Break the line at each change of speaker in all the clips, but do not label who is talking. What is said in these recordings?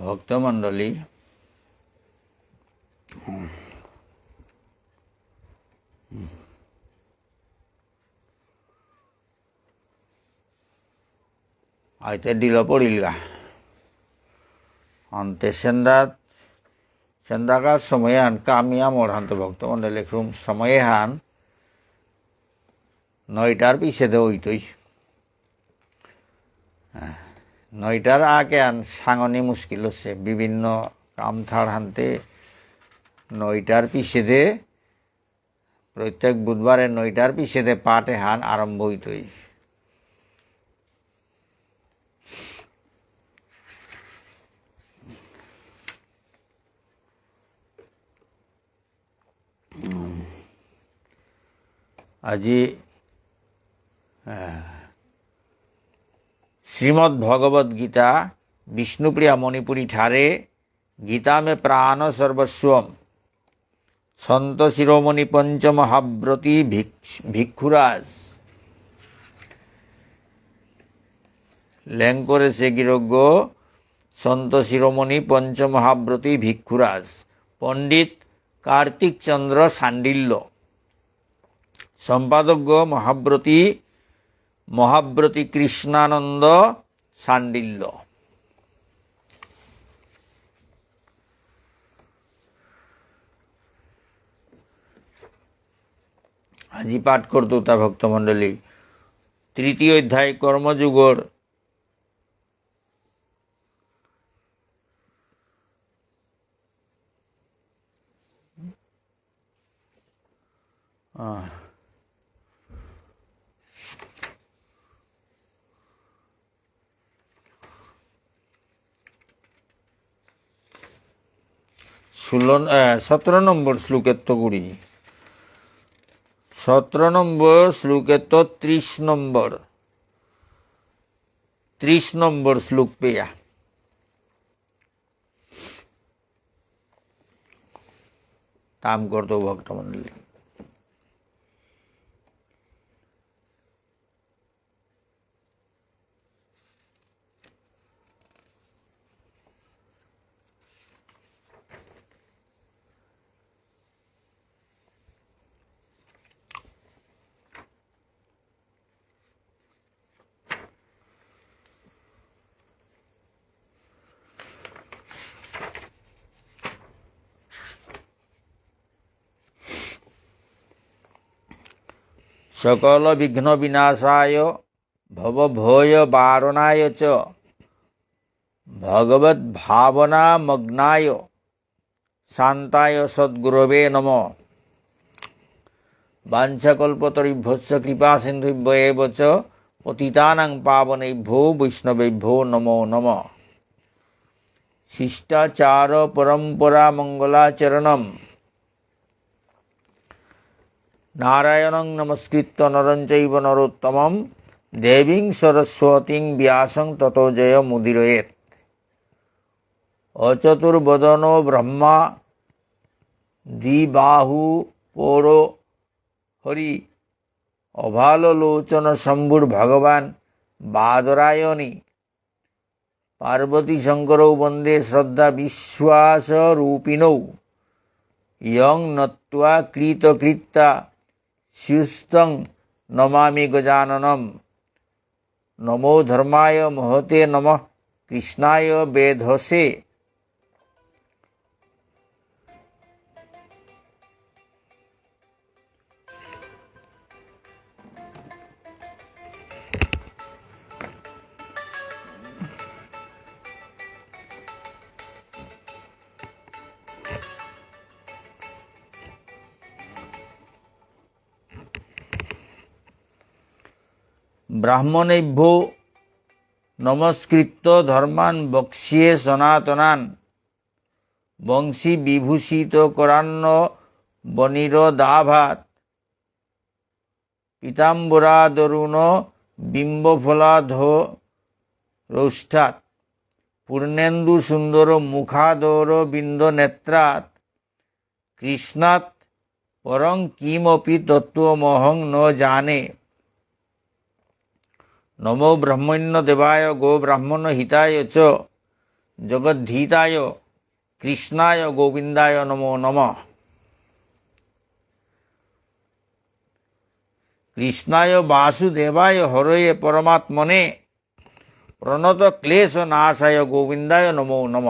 ভক্তমণ্ডলী। আইতে দিল পড়িল গা অন্তে সেন্দাত সেন্দাকার সময় হান কামিয়া মোর হান্ত ভক্তমণ্ডল এখন সময়ে হান। নয়টার পিছিয়ে দেয় হ্যাঁ নয়টার আগে আন সাঙনি মুশকিল হচ্ছে। বিভিন্ন কাম থার হানতে নয়টার পিছে দে প্রত্যেক বুধবারে নয়টার পিছে দে পাটে হান আরম্ভ হইতই আজি श्रीमद् भगवद गीता विष्णुप्रिया मणिपुरी ठारे गीता में प्राण सर्वस्वम संत शिरोमणि पंचमहाव्रती ভিক্ষুরাজ ল্যাং করেছে গিরজ্ঞ সন্ত শিরোমণি পঞ্চমহাব্রতী ভিক্ষুরাজ পণ্ডিত কার্তিক চন্দ্র সান্ডিল্য সম্পাদক মহাব্রতী মহাব্রতী কৃষ্ণানন্দ সান্ডিল্য। আজি পাঠ করতো তা ভক্তমণ্ডলী তৃতীয় অধ্যায় কর্মযুগর ষোলো সতেরো নম্বর শ্লোকের তো কুড়ি সতেরো নম্বর শ্লোকের তো ত্রিশ নম্বর। ত্রিশ নম্বর শ্লোক পেয়া। তাম করতো ভক্তমন্ডলী সকল বিঘ্ন বিনাশায় ভবভয় বারণায় চ ভগবত ভাবনা মগ্নায় শান্তায় সদ্গুরবে নম বাঞ্ছাকল্পতরিভ্যস্য কৃপা সিন্ধুভ্য এব চ পতিতানাং পাবনেভ্যো বৈষ্ণবেভ্যো নমো নম শিষ্টাচার পরম্পরা মঙ্গলাচরণম নারায়ণং নমস্কৃত্য নরঞ্চৈব নরোত্তমম দেবীং সরস্বতীং ব্যাসং ততো জয় মুদিরয়েত। অচতুর্বদনো ব্রহ্মা দ্বিবাহু পৌর হরি অভালোচন শম্ভুর ভগবান বাদরায়ণী। পার্বতী শঙ্করৌ বন্দে শ্রদ্ধা বিশ্বাস রূপিণৌ ইয়ং নত্বা কৃতকৃত্যা शिवस्तंग नमामि गजाननम। नमो धर्माय महते नमः। कृष्णाय वेधसे। ব্রাহ্মণেভ্য নমস্কৃত ধর্মান বক্ষ্যে সনাতনান। বংশী বিভূষিত করান্ন বনির দাভাত পীতাম্বরাদরুণ বিম্বফলাধ রৌষ্ঠাত। পূর্ণেন্দু সুন্দর মুখাদর বিন্দ নেত্রাত কৃষ্ণাৎ পরং কিমপি তত্ত্বমহং ন জানে। নমো ব্রহ্মণ্য দেবায় গো ব্রাহ্মণ হিতায় চ জগদ্ধীতায় কৃষ্ণায় গোবিন্দায় নমো নম কৃষ্ণায় বাসুদেবায় হরয়ে পরমাত্মনে প্রণত ক্লেশ নাশায় গোবিন্দায় নমো নম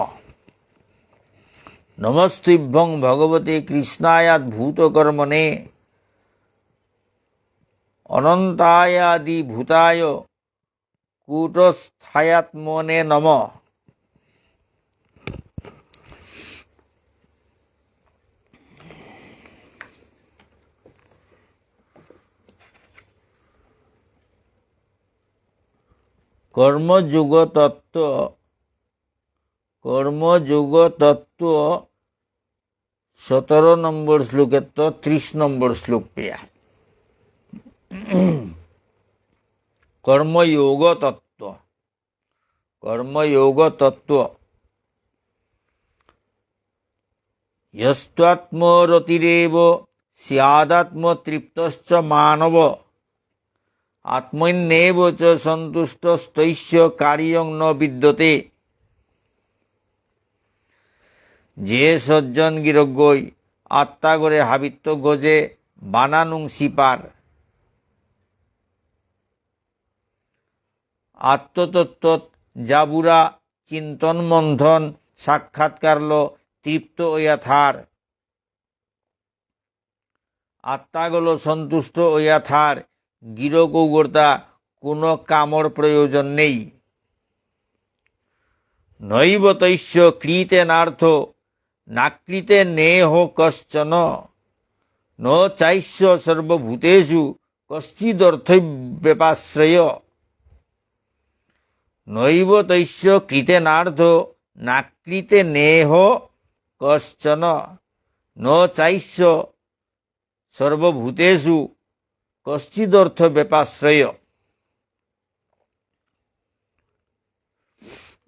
নমস্তুভ্যং ভগবতে কৃষ্ণায়াদ ভূতকর্মণে অনন্তায়াদি ভূতায় কূটস্থায়াত্মনে নম। কর্মযুগ তত্ত্ব কর্মযুগ তত্ত্ব সতেরো নম্বর শ্লোকের তো ত্রিশ নম্বর শ্লোক পেয়া। কর্মযোগ তত্ত্ব কর্মযোগ তত্ত্ব ইয়স্ত্মরতিরেব স্যাদাত্মতৃপ্তশ্চ মানব আত্মন্যেব চ সন্তুষ্টস্তৈশ্য কার্যং ন বিদ্যতে যে সজ্জন গিরজ্ঞই আত্মাগরে হাবিত্ব গজে বানানুং সিপার আত্মতত্ত্ব জাবুরা চিন্তন মন্থন সাক্ষাৎকারল তৃপ্ত ওয়াথার আত্মাগুল সন্তুষ্ট ওয়াথার গিরকৌগর্তা কোনো কামর প্রয়োজন নেই। নৈব তৈশ্য কৃতে নার্থ, নাকৃতে নেহ কশ্চন। ন চাইশ্য সর্বভূতেষু, কশ্চিদর্থব্যপাশ্রয়। নৈব তৈশ্য কৃতে নার্থ নাকৃতে নেহ, কশ্চন। ন চাইশ্য সর্বভূতেষু, কশ্চিদর্থ ব্যাপাশ্রয়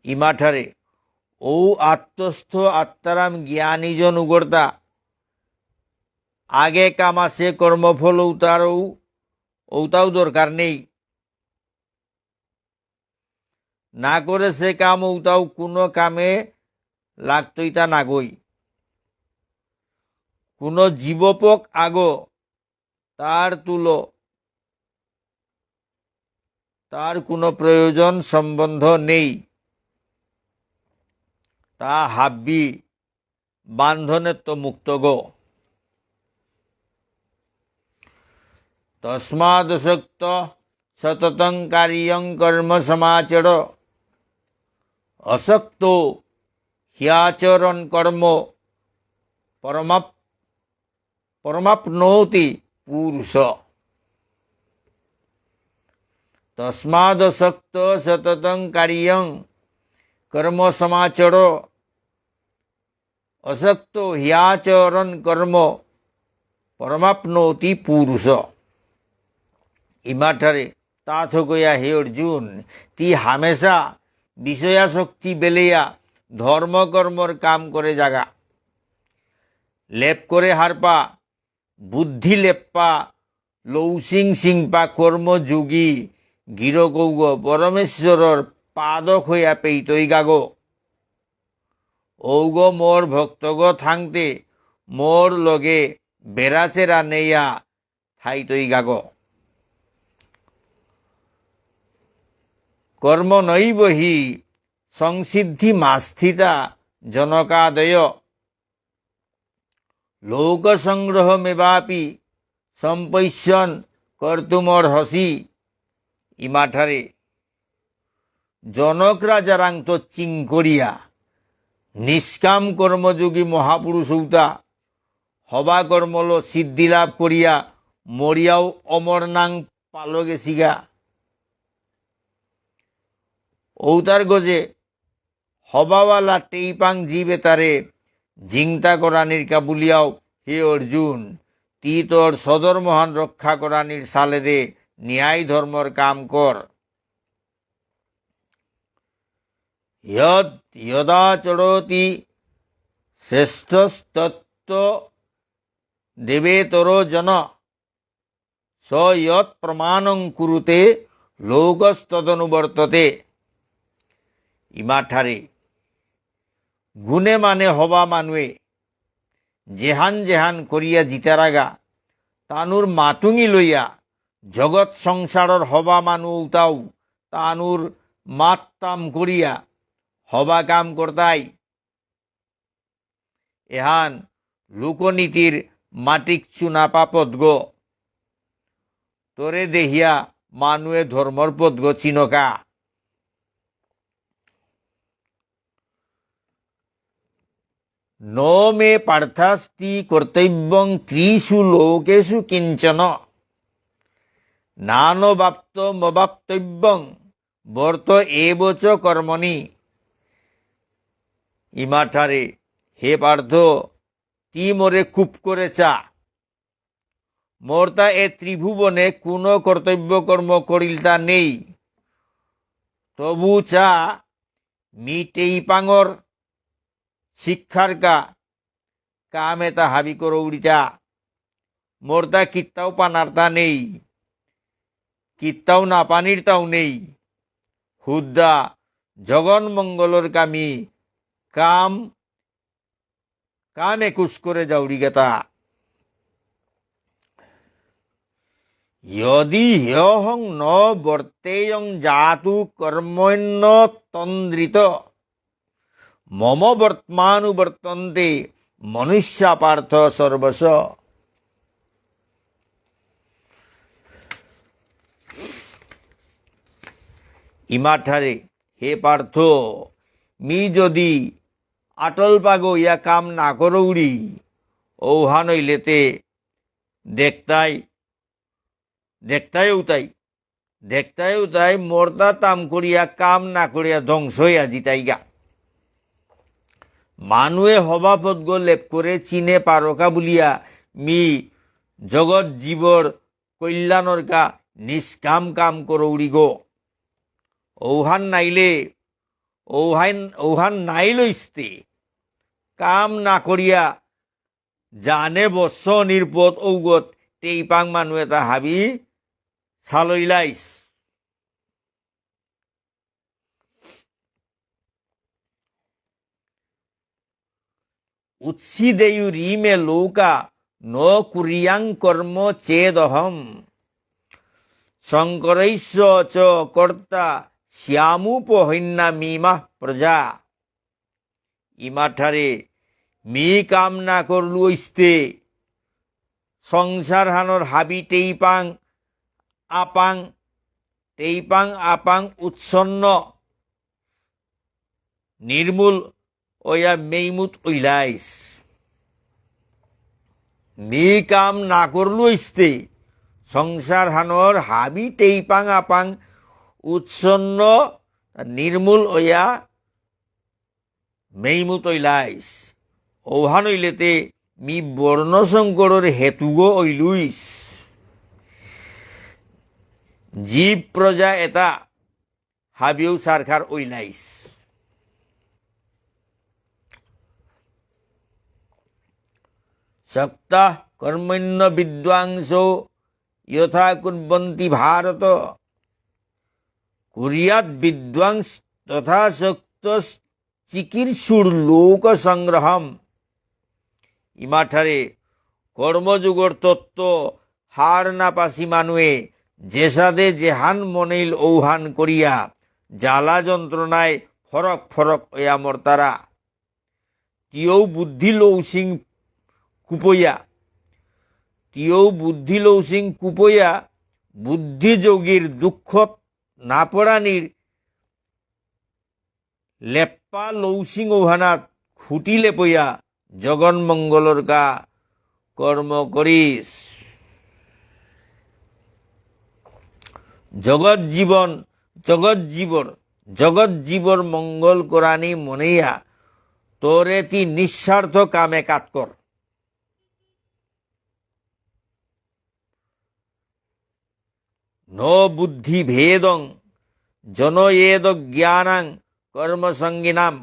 ইমাঠারে, ঔ আত্মস্থ আত্মারাম জ্ঞানীজন উগর্তা। আগে কামাসে কর্মফল ঔতারও ঔতাও দরকার নেই। না করে সে কাম ঔতাও কোনো কামে লাগতই তা নাগই। কোনো জীবপক আগ, তার তুলো। তার কোনো প্রয়োজন সম্বন্ধ নেই। তা হাব্বি বান্ধনের তো মুক্ত গো। তস্মাদসক্ত সততং কার্যং কর্ম সমাচর। অসক্ত হিয়াচরণ কর্ম পরমাপ পরমাপ্নোতি পুরুষ তস্মাদসক্ত সততং কার্যং কর্ম সমাচর অসক্ত হিয়াচরণ কর্ম পরমাপ্নোতি পুরুষ ইমাঠারে তাথ গয়া হে অর্জুন তি হামেশা বিষয়াশক্তি বেলেয়া ধর্মকর্মর কাম করে জাগা। লেপ করে হারপা, বুদ্ধি লেপ্পা, লৌসিং সিংপা কর্মযোগী গিরগৌগ পরমেশ্বরর পাদক হইয়া পেইতই গাগ। ঔগ মোর ভক্তগ থাংতে, মোর লগে বেড়াচেরা নেইয়া থাইতই গাগ। কর্ম নৈব হি সংসিদ্ধি মাস্থিতা জনকাদয়। লোকসংগ্রহমেবাপি সম্পৈশ্যন কর্তুমর্হসি ইমাঠারে। জনক রাজারাং তো চিং করিয়া নিষ্কাম কর্মযোগী মহাপুরুষ হৌতা হবা কর্মল সিদ্ধি লাভ করিয়া মরিয়াও অমর নাং পাল গেছিগা ঔতার গজে হবাওয়ালা টেইপাং জীবে তারে জিংতা করানির কাবুলিয়াও, হে অর্জুন, তি তোর সদর মহান রক্ষা করানির সালে দে ন্যায় ধর্মর কাম কর। ইয়দ চড়তি দেবে তোর জন। স ইয়ৎ প্রমাণং কুরুতে, লোকস্তদনুবর্ততে। ইমাঠারে। গুণে মানে হবা মানুহে। জেহান জেহান করিয়া জিতারাগা, তানুর মাতুঙি লইয়া জগৎ সংসাৰৰ হবা মানুহ উতাও তানুর মাত তাম করিয়া হবা কাম কর্তাই এহান লোকনীতির মাটিক চুনা পাপত গো। তোরে দেহিয়া মানুহে ধর্মর পদ গো চিনকা। ন মে পার্থাস্তি কর্তব্যং ত্রিষু লোকেষু কিঞ্চন নানবাপ্ত মবাপ্তব্যং বর্ত এবচ কর্মণি ইমাঠারে হে পার্থ তি মোরে খুব করে চা মোর তা এ ত্রিভুবনে কোনো কর্তব্য কর্ম করিল তা নেই তবু চা মিটেই পাঙর শিক্ষার্কা কামেতা হাবি করৌড়িতা মোর্দা কিত্তাও পানার্তা নেই, কিত্তাও না পানির তাও নেই। হুদ্দা জগন্মঙ্গলর কামি, কাম কাম একুশ করে যাউরি গেতা যদি হং ন বর্তেয়ং জাতু কর্মণ্য তন্দ্রিত। মম বর্তমানুবর্তন্তে মনুষ্যা পার্থ সর্বস ইমাঠারে, হে পার্থ, মি যদি আটল পাগো ইয়া কাম না করৌড়ি ওহা নইলেতে দেখতাই দেখতায়ও তাই দেখতায়ও তাই মর্দা তাম করিয়া কাম না করিয়া ধ্বংস হইয়া জিতাই গা হবাপদ গো লেপ করে চিনে পারকা বলিয়া। মি জগৎ জীবর কল্যাণর কা নিষ্কাম কাম করৌড়ি গো। ঔহান নাইলে ঔহান ঔহান নাইল ইস্তে কাম না করিয়া জানে বৎস নির্পদ ঔগত, টেইপাং মানুহ এটা হাবি চালৈলাইছ উচ্ছিদেয়ু রিমে লৌকা ন কুরিয়াং কর্ম চেদহম শঙ্করৈশ্য চ কর্তা শ্যামুপহন্যা মিমা প্রজা ইমাঠারে মি কাম না করলু ইস্তে সংসার হানর হাবি টেইপাং আপাং টেইপাং আপাং উৎসন্ন নির্মূল ওয়া মেইমুত উইলাইস। মি কাম না করলু ইস্তে। সংসার হানর হাবি টেইপাং আপাং উৎসন্ন নির্মূল ওয়া মেইমুত উইলাইস। ঔহান হইলেতে মি বর্ণশঙ্করের হেতুগো ঐলুইস জীব প্রজা এটা হাবিও সারখার ঐলাইস সক্তা কর্মণ্য বিদ্বাংস যথা কুর্বন্তি ভারত। কুরিয়াত বিদ্বাংস তথা শক্ত চিকিৎসুর লোক সংগ্রহম ইমাঠারে কর্মযুগর তত্ত্ব হার না পাসি মানুয়ে যেসাদে জেহান মনেইল ঔহান করিয়া জ্বালা যন্ত্রণায় ফরক ফরক ওয়ামর তারা তিয়ৌ বুদ্ধি লৌসিং কুপইয়া। তিয়ৌ বুদ্ধি লৌসিং কুপইয়া বুদ্ধিযোগীর দুঃখ না পড়ানির লেপ্পা লৌসিং ওহানাত খুঁটি লেপইয়া জগন্মঙ্গলর কা কর্ম করিস জগৎ জীবন জগৎ জীবর জগৎ জীবর মঙ্গল করানি মনেইয়া তোরে তি নিঃস্বার্থ কামে কাত কর ন বুদ্ধি ভেদং জনয়েদ জ্ঞানাং কর্মসঙ্গিনাম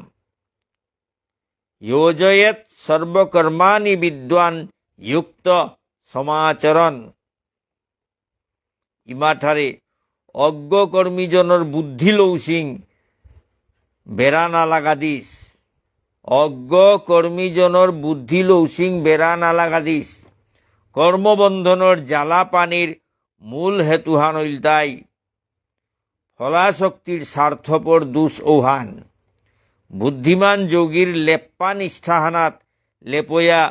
যোজয়েত সর্বকর্মাণি বিদ্বান যুক্ত সমাচরণ ইমাঠারে অজ্ঞকর্মীজনৰ বুদ্ধি লৌসিং বেড়া না লাগা দিস অজ্ঞ কর্মীজনৰ বুদ্ধি লৌচিং বেৰা নালাগাদিছ কৰ্মবন্ধনৰ জ্বালা পানীৰ মূল হেতুহান উল্টাই ফলাশক্তিৰ স্বাৰ্থপৰ দোষ ঔহান। বুদ্ধিমান যোগীৰ লেপ্পা নিষ্ঠাহানাত লেপয়া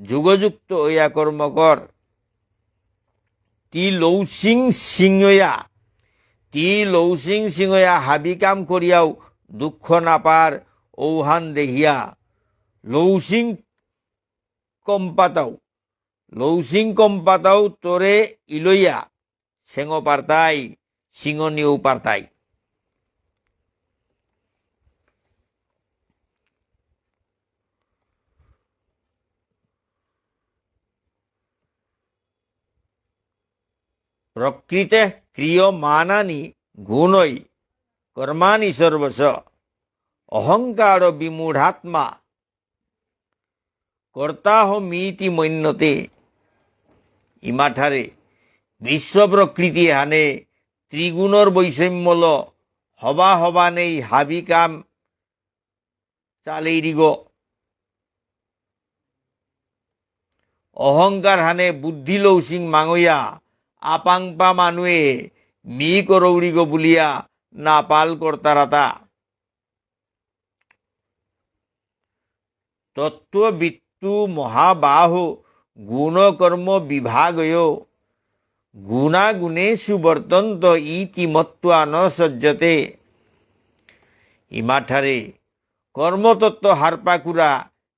যুগযুক্ত ঐয়া কর্মকর তি লৌসিং সিংয়া তি লৌসিং সিংয়া হাবি কাম করিয়াও দুঃখ নাপার ঔহান দেখিয়া লৌসিং কম্পাতাও। লৌসিং কম্পাতাও তোরে ইলইয়া, সেঙ পারতাই সিঙনিও পারতাই। প্রকৃতে ক্রিয়মানানি গুণই কর্মানি সর্বস অহংকার বিমূঢ়াত্মা। কর্তাহমিতি মন্যতে ইমাঠারে বিশ্ব প্রকৃতি হানে ত্রিগুণর বৈষম্যল হবা হবা নেই হাবি কাম চালেইরিগ অহংকার হানে বুদ্ধি লৌসিং মাঙয়া আপাংপা মানুহে মি করৌরিগ বুলিয়া নাপাল কর্তারাতা তত্ত্ববিত্তু মহাবাহো গুণকর্ম বিভাগয় গুণাগুণেষু বর্তন্ত ইতিমত্বা ন সজ্জতে ইমাঠারে কর্মতত্ত্ব হারপাকুরা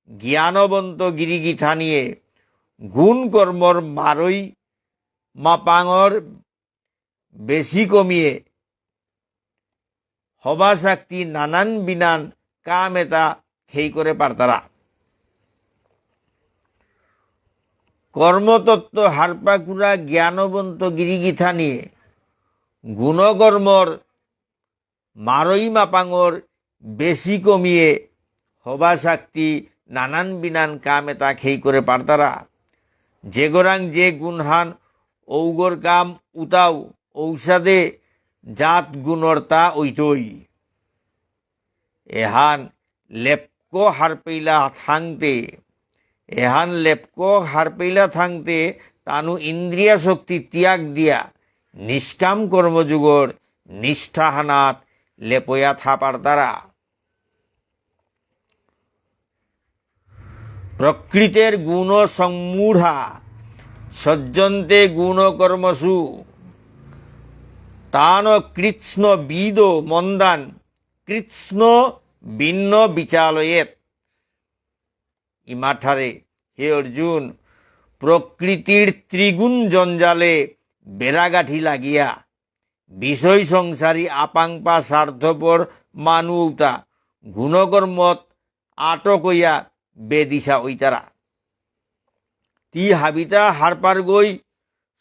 জ্ঞানবন্ত গিরিগিথা নিয়ে গুণ কর্মর মারই মাপাঙর বেশি কমিয়ে হবা শক্তি নানান বিনান কাম এটা সেই করে পারতারা কর্মতত্ত্ব হারপাকুরা জ্ঞানবন্ত গিরিগিথা নিয়ে গুণকর্মর মারই মাপাঙর বেশি কমিয়ে হবা শক্তি নানান বিনান কাম এটা খেই করে পারতারা। যে গোরাং যে গুণহান ঔগর কাম উতাও ঔষধে জাত গুণর তা ঐতই। এহান লেপক হারপেইলা থাংতে এহান লেপক হারপেইলা থাংতে তানু ইন্দ্রিয়া শক্তি ত্যাগ দিয়া নিষ্কাম কর্মযুগর নিষ্ঠাহানাত লেপয়া থাপার দ্বারা প্রকৃতের গুণ সম্মূঢ়া, সজ্জন্তে গুণকর্মসু তান কৃষ্ণ বিদ মন্দান, কৃষ্ণ ভিন্ন বিচালয়েত। ইমাঠারে। হে অর্জুন, প্রকৃতির ত্রিগুণ জঞ্জালে বেড়াগাঠি লাগিয়া, বিষয় সংসারী আপাংপা স্বার্থপর মানুতা গুণকর্মত আটক হইয়া বেদিশা ওইতারা তি হাবিতা হারপার গই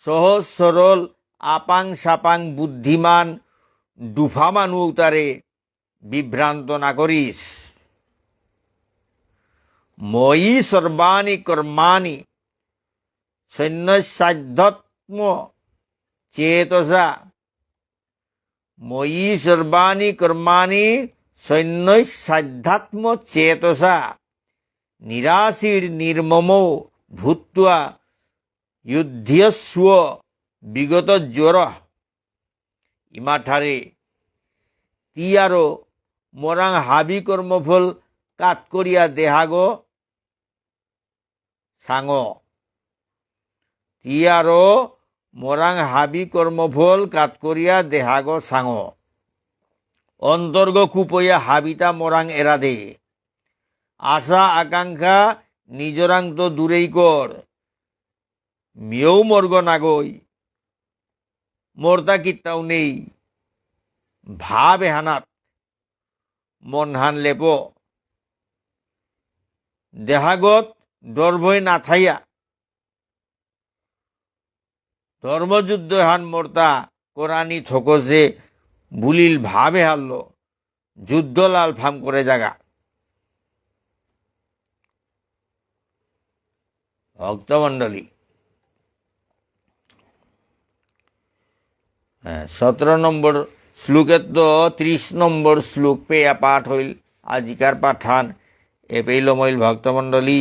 সহজ সরল আপাং সাপাং বুদ্ধিমান দুফা মানু তারে বিভ্রান্ত না করিস। ময়ী সর্বাণি কর্মাণি সৈন্য সাধ্যত্ম চেতসা। ময়ী সর্বাণি কর্মাণি সৈন্য সাধ্যাত্ম চেতসা। নিরাশির নির্মম ভূত্বা যুদ্ধস্ব বিগত জ্বর ইমাঠারে তিয়ারো মরাং হাবি কর্মফল কাত করিয়া সাঙ। তিয়ারো মরাং হাবি কর্মফল কাত করিয়া দেহাগ সাঙ। অন্তর্গ কুপইয়া হাবিতা মরাং এরাদে আশা আকাঙ্ক্ষা নিজরাং তো দূরেই কর মেয়েও মর্গ নাগই মর্তা কিত্তাও নেই। ভাব এহানাত। মন হান লেপ। দেহাগত দর্ভই না থাইয়া। ধর্মযুদ্ধ হান মর্তা কোরআনি থকসে বুলিল ভাবে হারল, যুদ্ধ লাল ফাম করে জাগা। ভক্তমণ্ডলী সতেরো নম্বর শ্লোকের তো ত্রিশ নম্বর শ্লোক পেয়া পাঠ হইল। আজিকার পাঠান এ পেইলমইল ভক্তমণ্ডলী।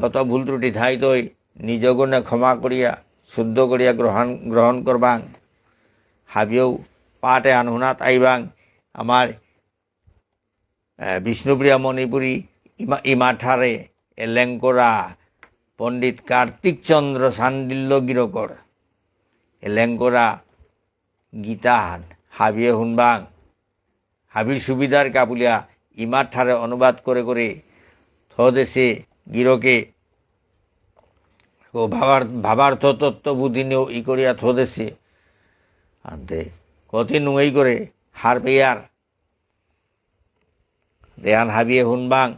কত ভুল ত্রুটি ঠাই তৈ নিজ গুণে ক্ষমা করিয়া, শুদ্ধ করিয়া গ্রহণ গ্রহণ করবাং হাবিয়েও পাটে আনহুনাত আইবাং। আমার বিষ্ণুপ্রিয়া মণিপুরী ইমা ইমাঠারে এলেঙ্করা পণ্ডিত কার্তিক চন্দ্র সান্ডিল্য গিরকর এলেঙ্করা গীতাহান, হাবিয়ে হুনবাং হাবির সুবিধার কাবুলিয়া ইমাঠারে অনুবাদ করে করে থদেশে গিরকে ও ভাবার ভাবার্থ তত্ত্ব বুদ্ধি নিয়েও ই করিয়া থদেশে আনতে কতি নুই করে হার পেয়ার দেয়ান হাবিয়ে হুনবাং।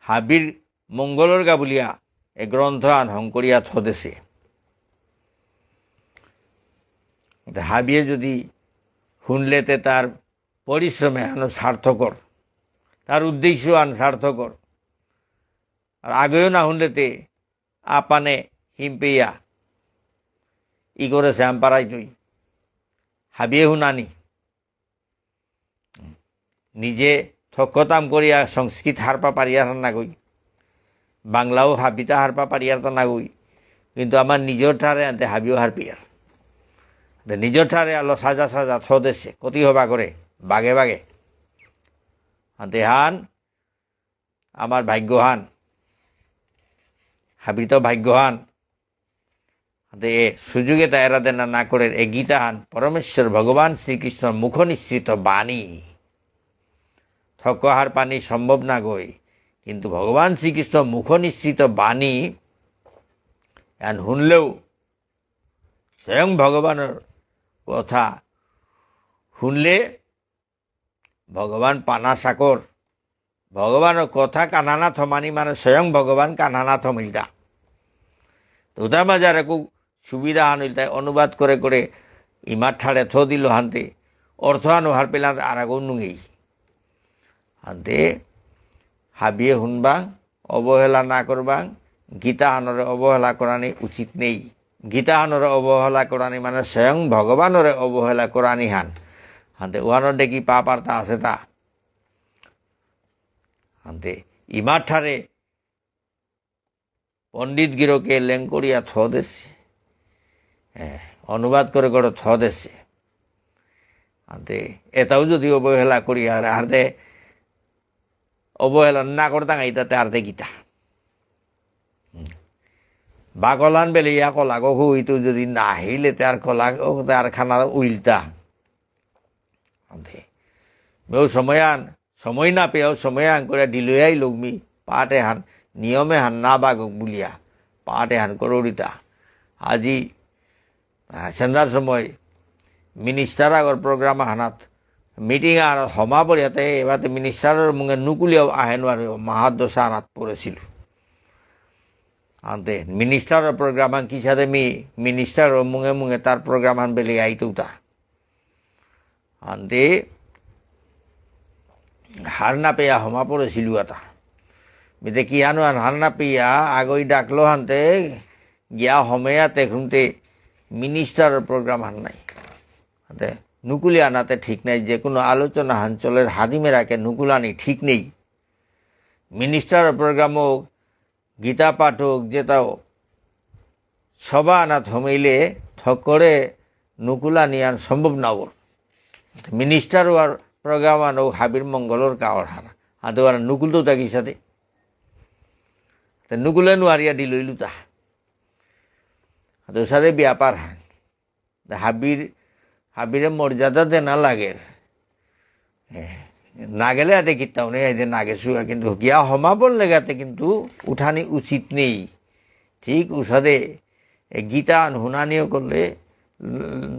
হাবির মঙ্গলর গাবুলিয়া এ গ্রন্থ আন হংকরিয়া থদেশে হাবিয়ে যদি শুনলেতে তার পরিশ্রমে আনো সার্থকর তার উদ্দেশ্য আন সার্থকর আর আগেও না শুনলেতে আপানে হিমপেয়া ই করেছে আম্পারাই তুই। হাবিয়ে হুনানি নিজে থকতাম করিয়া সংস্কৃত হারপা পারিয়ার না গই বাংলাও হাবিতা হারপা পারিয়ার না গই কিন্তু আমার নিজের ঠারে আনতে হাবিও হারপিয়ার নিজের ঠারে আলো সাজা সাজা থদেশে কতি হবা করে বাগে বাগে। আনতে হান আমার ভাগ্যহান। হাবিত ভাগ্যহান এ সুযোগে দেনা না করে এ গীতাহান পরমেশ্বর ভগবান শ্রীকৃষ্ণর মুখ নিঃসৃত বাণী। থকহার পানি সম্ভব না গই কিন্তু ভগবান শ্রীকৃষ্ণ মুখ নিঃসৃত বাণী এন শুনলেও স্বয়ং ভগবানের কথা শুনলে ভগবান পানা সাকর ভগবানের কথা কানানা থমানি মানে স্বয়ং ভগবান কানানা থমিলতা সুবিধা আনিল তাই অনুবাদ করে করে ইমার ঠাড়ে থ দিল হান্তে। অর্থ আনো হার পেলা আর আগৌ নুঙেই। হান্তে হাবিয়ে শুনবাং অবহেলা না করবাং গীতাহানরে অবহেলা করানি উচিত নেই। গীতাহানরে অবহেলা করানি মানে স্বয়ং ভগবানরে অবহেলা করানি হান। হান্তে দেখি পা পার্তা আছে তা। হান্তে ইমার পণ্ডিত গিরকে করিয়া থ দেছে হ্যাঁ অনুবাদ করে করে থ দেছে হান্তে এটাও যদি অবহেলা করি, আর হাতে অবহেলা না করতাম এইটাতে আর্ধে গীতা। বা কলান বেলে ইয়া কলা গো ইটো যদি না আহিলে তার কলা তার খানা উল্টা মেও সময়ান, সময় না পেয়েও সময়ান করে ডিলয়াই লগমি পাটে হান নিয়মে হান না বাগক বুলিয়া পাটে হান কৰৌৰিতা আজি সন্ধ্যাৰ সময় মিনিস্টাৰ আগৰ প্ৰোগ্ৰাম হানাত মিটিং আৰ সমাপৰি ইয়াতে এবাৰ মিনিষ্টাৰৰ মুঙে নুকুলিয়াও আহে নোৱাৰে মাহাদশা আনাত পড়েছিল আনতে মিনিষ্টাৰৰ প্ৰগ্ৰাম আন কিসাতে মি মিনিষ্টাৰৰ মুঙে মুঙে তাৰ প্ৰগ্ৰাম আন বেলি আইতুতা আনতে হাৰ না পেয়া হমা পড়েছিল এটা বেদে কি আনো আন হার না পেয়া, আগই ডাকলো হানতে, গিয়া হমেয়াতে খুনতে মিনিষ্টাৰৰ প্রোগ্রাম হান নাই। হাতে নুকুলি আনাতে ঠিক নাই যে কোনো আলোচনা অঞ্চলের হাদিমেরাকে নুকুলানি ঠিক নেই। মিনিস্টার প্রোগ্রাম হোক গীতা পাঠ হোক যেটাও সভা আনা থমেইলে থকরে নুকুলানি আন সম্ভব না ওর মিনিস্টার আর প্রোগ্রাম আনো হাবির মঙ্গলর কাওয়ার হানা। আর নুকুল তো তাকি সাথে নুকুলে নোৱাৰিয়া দি লৈলো তা হাতে সাথে ব্যাপার হান হাবির হাবিরে মর্যাদা দে না লাগে না গেলে এতে কিতাও নেই এতে না গেছু কিন্তু গিয়া সমাবর লেগাতে কিন্তু উঠানি উচিত নেই ঠিক উষাদে গীতা শুনানিও করলে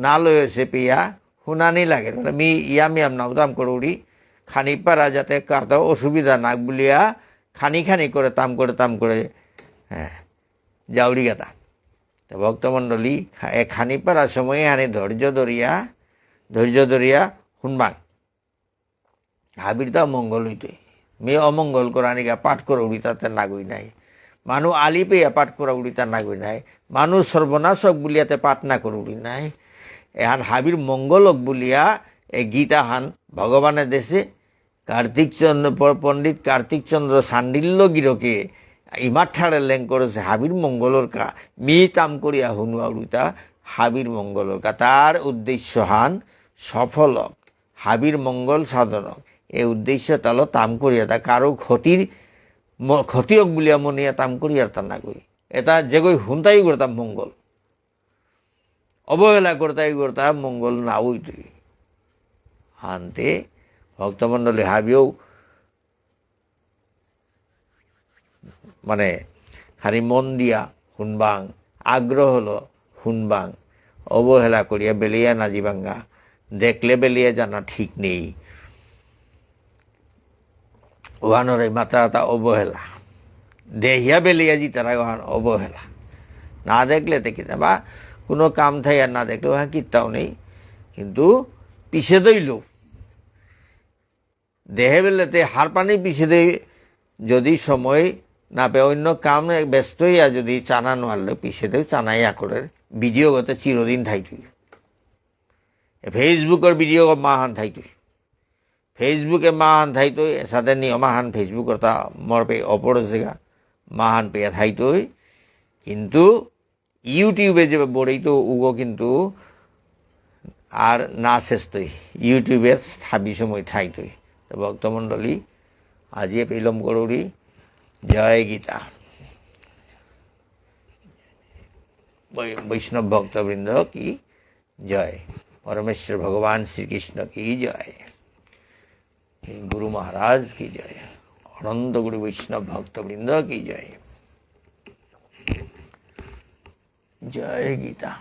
না লয়েছে পিয়া শুনানি লাগে মি ইয়াম ইয়াম নাউদাম করুড়ি খানি পারা যাতে কারটা অসুবিধা না বলিয়া খানি খানি করে তাম করে তাম করে হ্যাঁ জাউরি গাতা তো ভক্তমণ্ডলী এ খানি পারার সময়ে আনি ধৈর্য ধরিয়া ধৈর্য ধরিয়া শুনবাং। হাবির তা মঙ্গল হইতে। মেয়ে অমঙ্গল করা নিকা পাঠ করে উড়ি তাতে নাগই নাই। মানুহ আলি পেয়া পাঠ করা উড়ি তার নাগই নাই। মানুহ সর্বনাশক বুলিয়াতে পাঠ না করে উড়ি নাই। এহান হাবির মঙ্গলক বুলিয়া এ গীতা হান ভগবানের দেশে কার্তিক চন্দ্র প- পণ্ডিত কার্তিক চন্দ্র সান্ডিল্য গিরকে ইমার ঠাড়ে লেং করেছে হাবির মঙ্গলর কা। মি তাম করিয়া হুনুয়া উড়িতা হাবির মঙ্গলর কা। তার উদ্দেশ্য হান সফলক, হাবির মঙ্গল সাধনক। এই উদ্দেশ্য তালো তাম করিয়া তা কারও ক্ষতির ক্ষতিয়ক বুলিয়া মনিয়া তাম করিয়া তা না কই। এটা যেগৈ হুন্তাই করতাম মঙ্গল। অবহেলা করতাই করতাম মঙ্গল না ওই তুই। আনতে ভক্তমণ্ডলী হাবিও মানে খালি মন দিয়া শুনবাং আগ্রহ হলো শুনবাং অবহেলা করিয়া বেলিয়া নাজিবাঙ্গা দেখলে বেলিয়া জানা ঠিক নেই। ওহানোর এই মাত্রা তা অবহেলা দেহিয়া বেলিয়া জি তারা ওহান অবহেলা না দেখলে দেখি না বা কোনো কাম থাই আর না দেখলে ওহা কিত্তাও নেই। কিন্তু পিছে দইল দেহে বেলাতে হার পানি পিছে দেই যদি সময় না পেয়ে অন্য কাম ব্যস্ত হইয়া যদি চানা নোয়ারলে পিছে দেও চানাইয়া করে ভিডিও গতে চিরদিন থাইতুই ফেসবুকৰ ভিডিঅ' মাহান থাইতুই ফেসবুকে মাহান থাইতই এসাথে নিয়মাহান ফেসবুকৰ তা মোৰ পে অপৰ জেগা মাহান পেয়ে থাইতই কিন্তু ইউটিউবে যে বড়েই তো উগো কিন্তু আর না শেষতই ইউটিউবে থাবি সময় ঠাইতই তো ভক্তমণ্ডলী আজিয়ে পেলম করুরি জয় গীতা বৈ- বৈষ্ণব ভক্তবৃন্দ কি জয় পরমেশ্বর ভগবান শ্রীকৃষ্ণ কি জয় গুরু মহারাজ কি জয় অনন্ত গুরু বৈষ্ণব ভক্তবৃন্দ কি জয় জয় গীতা